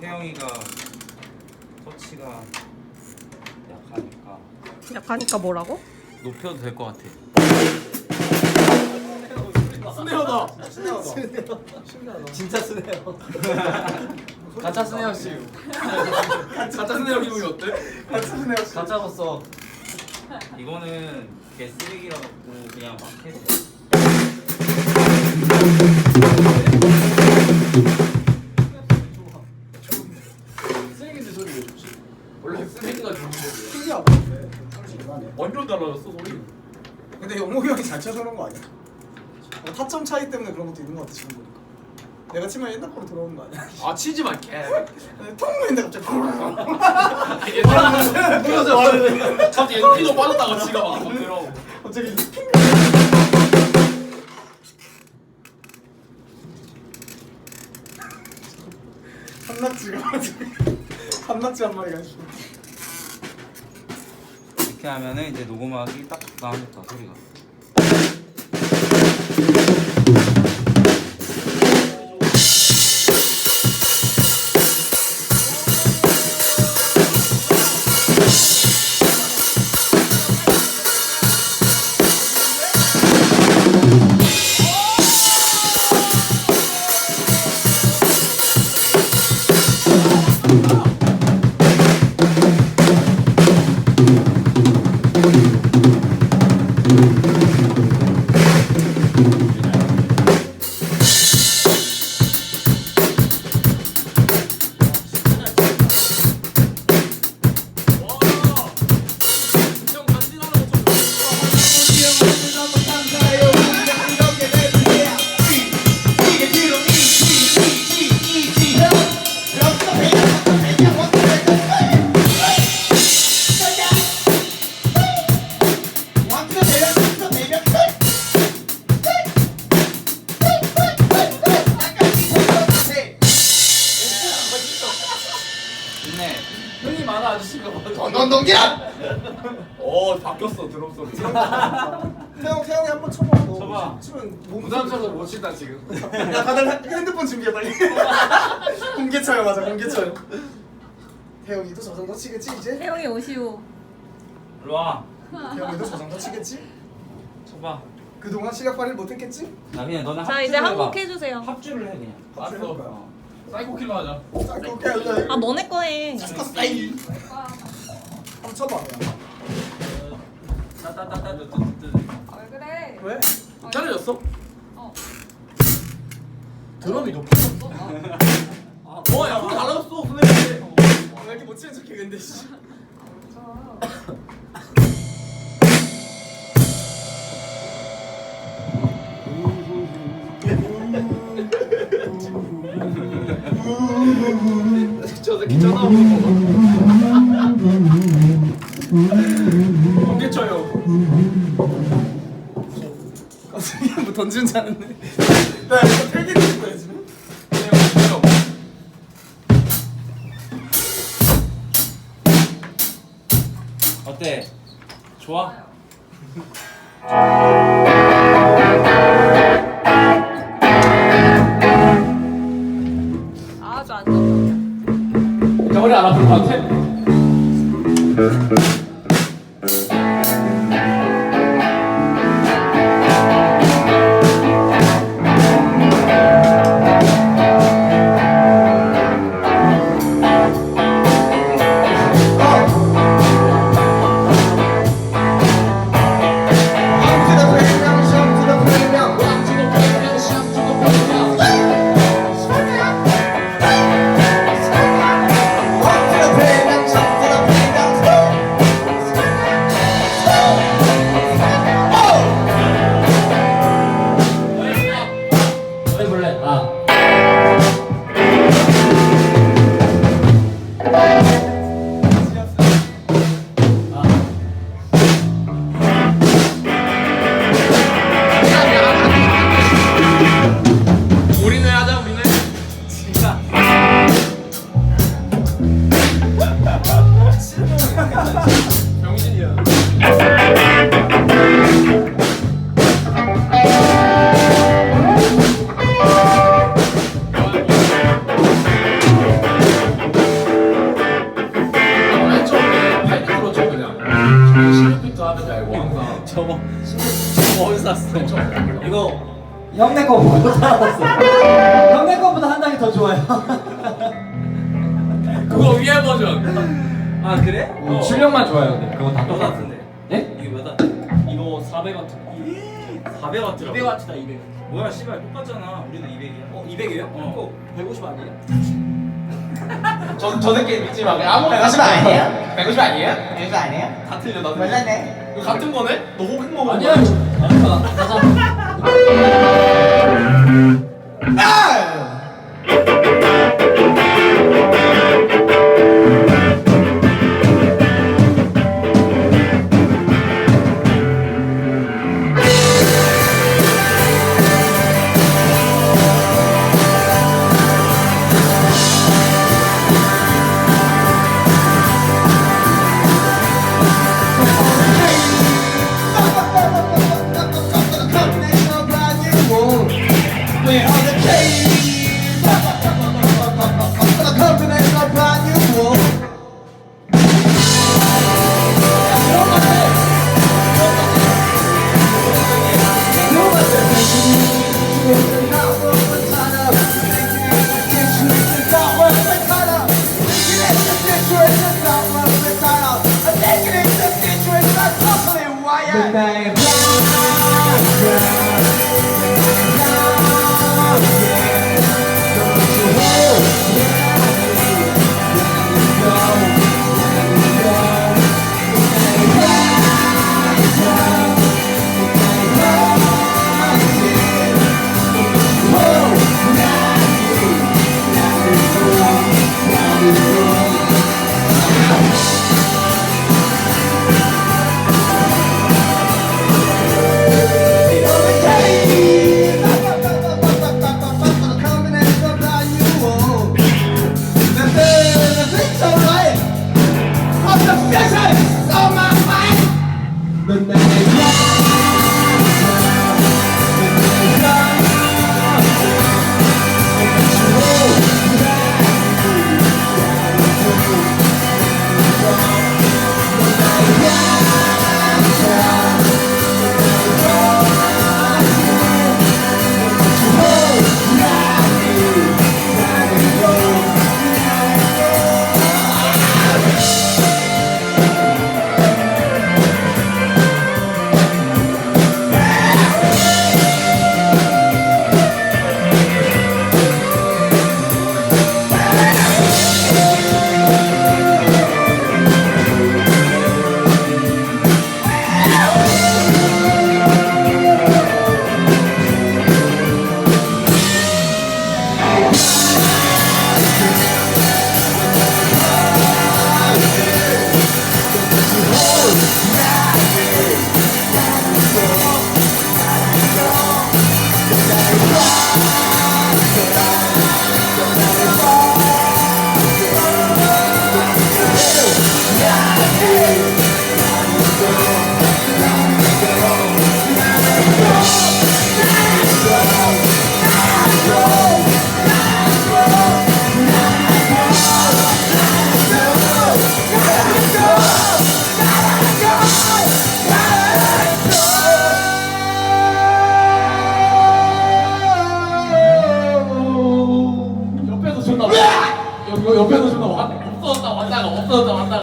태영이가 터치가 약하니까 약하니까 뭐라고? 높여도 될 것 같아. 스네어다. 진짜 쓰네요. 가짜 스네어 씨. 가짜 스네어 기분이 어때? 가짜 봤어. 이거는 개 쓰레기라고 그냥 막 해도 돼. 내가 치면 옛날 거로 돌아오는 거 아니야? 아 치지 마 개. 통 했는데 갑자기 옛날에 무너져. 갑자기 엔피도 빠졌다가 지가 막 들어. 갑자기 핑. 갑자기 한낙지 한 마리가 있어. 이렇게 하면은 이제 녹음하기 딱 적당하겠다 소리가. 넌넌동기야. 어 바뀌었어 드럼 소리. 태영 태영이 한번 쳐봐. 너 쳐봐. 치면 몸 부담스러워서 못 친다 지금. 야 다들 핸드폰 준비해 빨리. 공개 쳐요 맞아 공개 쳐요. 태영이도 저 정도 치겠지 이제? 태영이 오시오. 일로 와. 태영이도 저 정도 치겠지? 쳐봐. 그동안 시각 발휘 못했겠지? 나 그냥 너는 자 합주를 이제 해봐. 한곡 해주세요. 합주를 해 그냥. 알았어. 거야. 사이코 킬러 하자. 짧고 캘러. 아 너네 거 해. 스타일. 한번 쳐봐. 야. 따따따따따따. 왜 그래? 왜? 잘해졌어? 어. 드럼이 높아졌어? 아, 어, 야, 그거 달라졌어, 선생님. 어, 왜 이렇게 못 치는 척해 근데 씨. 저 새끼 쳐다보는 공개 쳐요. 갑자기 뭐 던지는 줄 알았네. 나 이거 필기를 했거야 지금. 그냥 쳐요. 어때? 좋아? Música 저거 저거 어디서 샀어? 이거 형네 거보다 살았어. 형네 거보다 한 장이 더 좋아요. 그거 위에 버전. 아 그래? 어. 출력만 좋아요. 근데 그거 다 똑같아. 와트인데? 예? 이게 몇 와트? 이거 400와트. 400와트라고? 200와트다 200. 뭐야 씨발 똑같잖아. 우리는 200이야. 어 200이에요? 어. 150 아니에요? 저 저들끼리 믿지 마. 그냥 아무 150 아니에요? 150 아니에요? 이거 아니에요? 다 틀려 나. 몰랐네. 이거 같은 거네? 너 호흡 먹은 아니야. 가자. 옆에서 존 나. 옆 옆에서 존나 왔 없어졌다